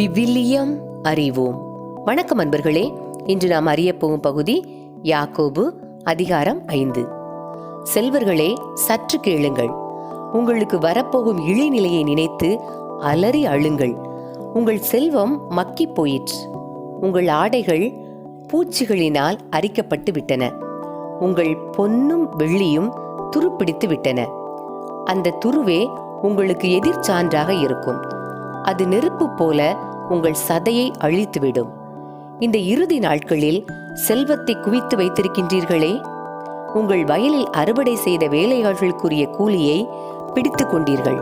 விவிலியம் அறிவோம். வணக்கம் அன்பர்களே இன்று நாம் அறிய போகும் பகுதி யாக்கோபு அதிகாரம் ஐந்து. செல்வர்களே சற்று கேளுங்கள். உங்களுக்கு வரப்போகும் இழிநிலையை நினைத்து அலறி அழுங்கள். உங்கள் செல்வம் மக்கிப் போயிற்று. உங்கள் ஆடைகள் பூச்சிகளினால் அரிக்கப்பட்டு விட்டன. உங்கள் பொன்னும் வெள்ளியும் துருப்பிடித்து விட்டன. அந்த துருவே உங்களுக்கு எதிர்ச்சான்றாக இருக்கும். அது நெருப்பு போல உங்கள் சதையை அழித்துவிடும். இந்த இறுதி நாட்களில் செல்வத்தை குவித்து வைத்திருக்கின்றீர்களே உங்கள் வயலில் அறுவடை செய்த வேலையாள்களுக்குரிய கூலியை பிடித்துக் கொண்டீர்கள்.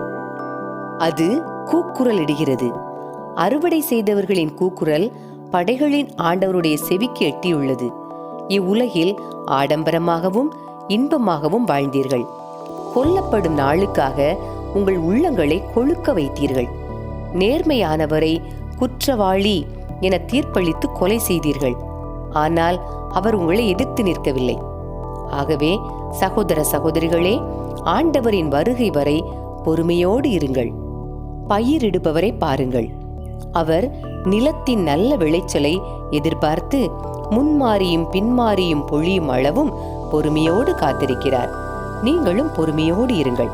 அது கூக்குரல் இடுகிறது அறுவடை செய்தவர்களின் கூக்குரல் படைகளின் ஆண்டவருடைய செவிக்கு எட்டியுள்ளது. இவ்வுலகில் ஆடம்பரமாகவும் இன்பமாகவும் வாழ்ந்தீர்கள். கொல்லப்படும் நாளுக்காக உங்கள் உள்ளங்களை கொழுக்க வைத்தீர்கள். நேர்மையானவரை குற்றவாளி என தீர்ப்பளித்து கொலை செய்தீர்கள். ஆனால் அவர் உங்களை எதிர்த்து நிற்கவில்லை. ஆகவே சகோதர சகோதரிகளே ஆண்டவரின் வருகை வரை பொறுமையோடு இருங்கள். பயிரிடுபவரை பாருங்கள். அவர் நிலத்தின் நல்ல விளைச்சலை எதிர்பார்த்து முன்மாறியும் பின்மாறியும் பொழியும் அளவும் பொறுமையோடு காத்திருக்கிறார். நீங்களும் பொறுமையோடு இருங்கள்.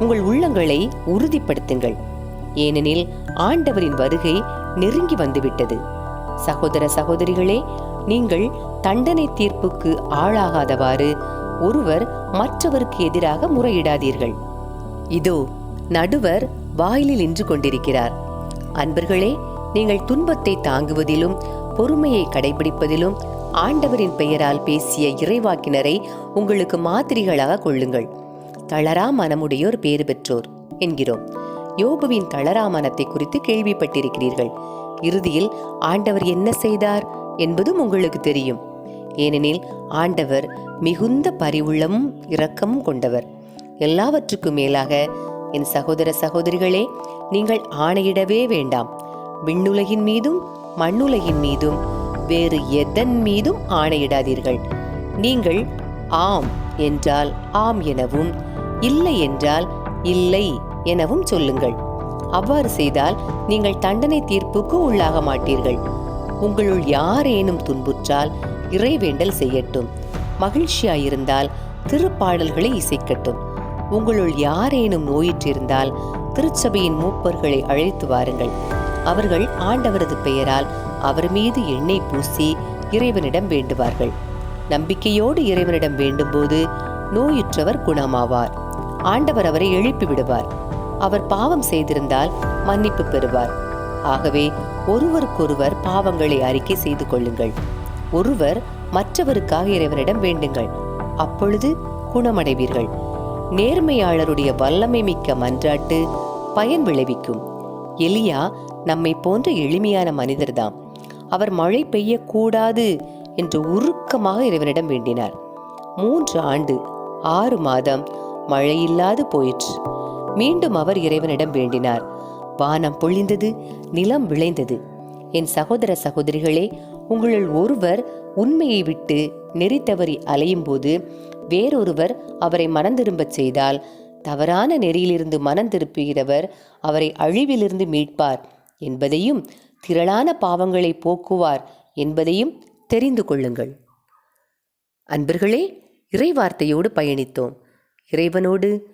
உங்கள் உள்ளங்களை உறுதிப்படுத்துங்கள். ஏனெனில் ஆண்டவரின் வருகை நெருங்கி வந்துவிட்டது. சகோதர சகோதரிகளே நீங்கள் தண்டனை தீர்ப்புக்கு ஆளாகாதவாறு ஒருவர் மற்றவருக்கு எதிராக முறையிடாதீர்கள். இதோ நடுவர் வாயிலில் நின்று கொண்டிருக்கிறார். அன்பர்களே நீங்கள் துன்பத்தை தாங்குவதிலும் பொறுமையை கடைபிடிப்பதிலும் ஆண்டவரின் பெயரால் பேசிய இறைவாக்கினரை உங்களுக்கு மாதிரிகளாக கொள்ளுங்கள். தளரா மனமுடையோர் பேறு பெற்றோர் என்கிறோம். யோபுவின் தளராமனத்தை குறித்து கேள்விப்பட்டிருக்கிறீர்கள். இறுதியில் ஆண்டவர் என்ன செய்தார் என்பதும் உங்களுக்கு தெரியும். ஏனெனில் ஆண்டவர் மிகுந்த பரிவுள்ளமும் இரக்கமும் கொண்டவர். எல்லாவற்றுக்கும் மேலாக என் சகோதர சகோதரிகளே நீங்கள் ஆணையிடவே வேண்டாம். விண்ணுலகின் மீதும் மண்ணுலகின் மீதும் வேறு எதன் மீதும் ஆணையிடாதீர்கள். நீங்கள் ஆம் என்றால் ஆம் எனவும் இல்லை என்றால் இல்லை எனவும் சொல்லுங்கள். அவ்வாறு செய்தால் நீங்கள் தண்டனை தீர்ப்புக்கு உள்ளாக மாட்டீர்கள். உங்களுள் யாரேனும் துன்புற்றால் இறைவேண்டல் செய்யட்டும். மகிழ்ச்சியாயிருந்தால் திருப்பாடல்களை இசைக்கட்டும். உங்களுள் யாரேனும் நோயிற்றிருந்தால் திருச்சபையின் மூப்பர்களை அழைத்து வாருங்கள். அவர்கள் ஆண்டவரது பெயரால் அவர் மீது எண்ணெய் பூசி இறைவனிடம் வேண்டுவார்கள். நம்பிக்கையோடு இறைவனிடம் வேண்டும்போது நோயுற்றவர் குணமாவார். ஆண்டவர் அவரை எழுப்பி விடுவார் அவர் பாவம் செய்திருந்தால் மன்னிப்பு பெறுவார். ஆகவே ஒருவருக்கொருவர் பாவங்களை அறிக்கை செய்து கொள்ளுங்கள். ஒருவர் மற்றவருக்காக இறைவனிடம் வேண்டுங்கள். அப்பொழுது குணமடைவீர்கள். நேர்மையாளருடைய வல்லமை மிக்க மன்றாட்டு பயன் விளைவிக்கும். எலியா நம்மை போன்ற எளிமையான மனிதர்தாம். அவர் மழை பெய்யக்கூடாது என்று உருக்கமாக இறைவனிடம் வேண்டினார். மூன்று ஆண்டு ஆறு மாதம் மழையில்லாது போயிற்று. மீண்டும் அவர் இறைவனிடம் வேண்டினார். வானம் பொழிந்தது நிலம் விளைந்தது. என் சகோதர சகோதரிகளே உங்களுள் ஒருவர் உண்மையை விட்டு நெறி தவறி அலையும் போது வேறொருவர் அவரை மனந்திரும்பச் செய்தால் தவறான நெறியிலிருந்து மனம் திருப்புகிறவர் அவரை அழிவிலிருந்து மீட்பார் என்பதையும் திரளான பாவங்களை போக்குவார் என்பதையும் தெரிந்து கொள்ளுங்கள். அன்பர்களே இறைவார்த்தையோடு பயணித்தோம். இறைவனோடு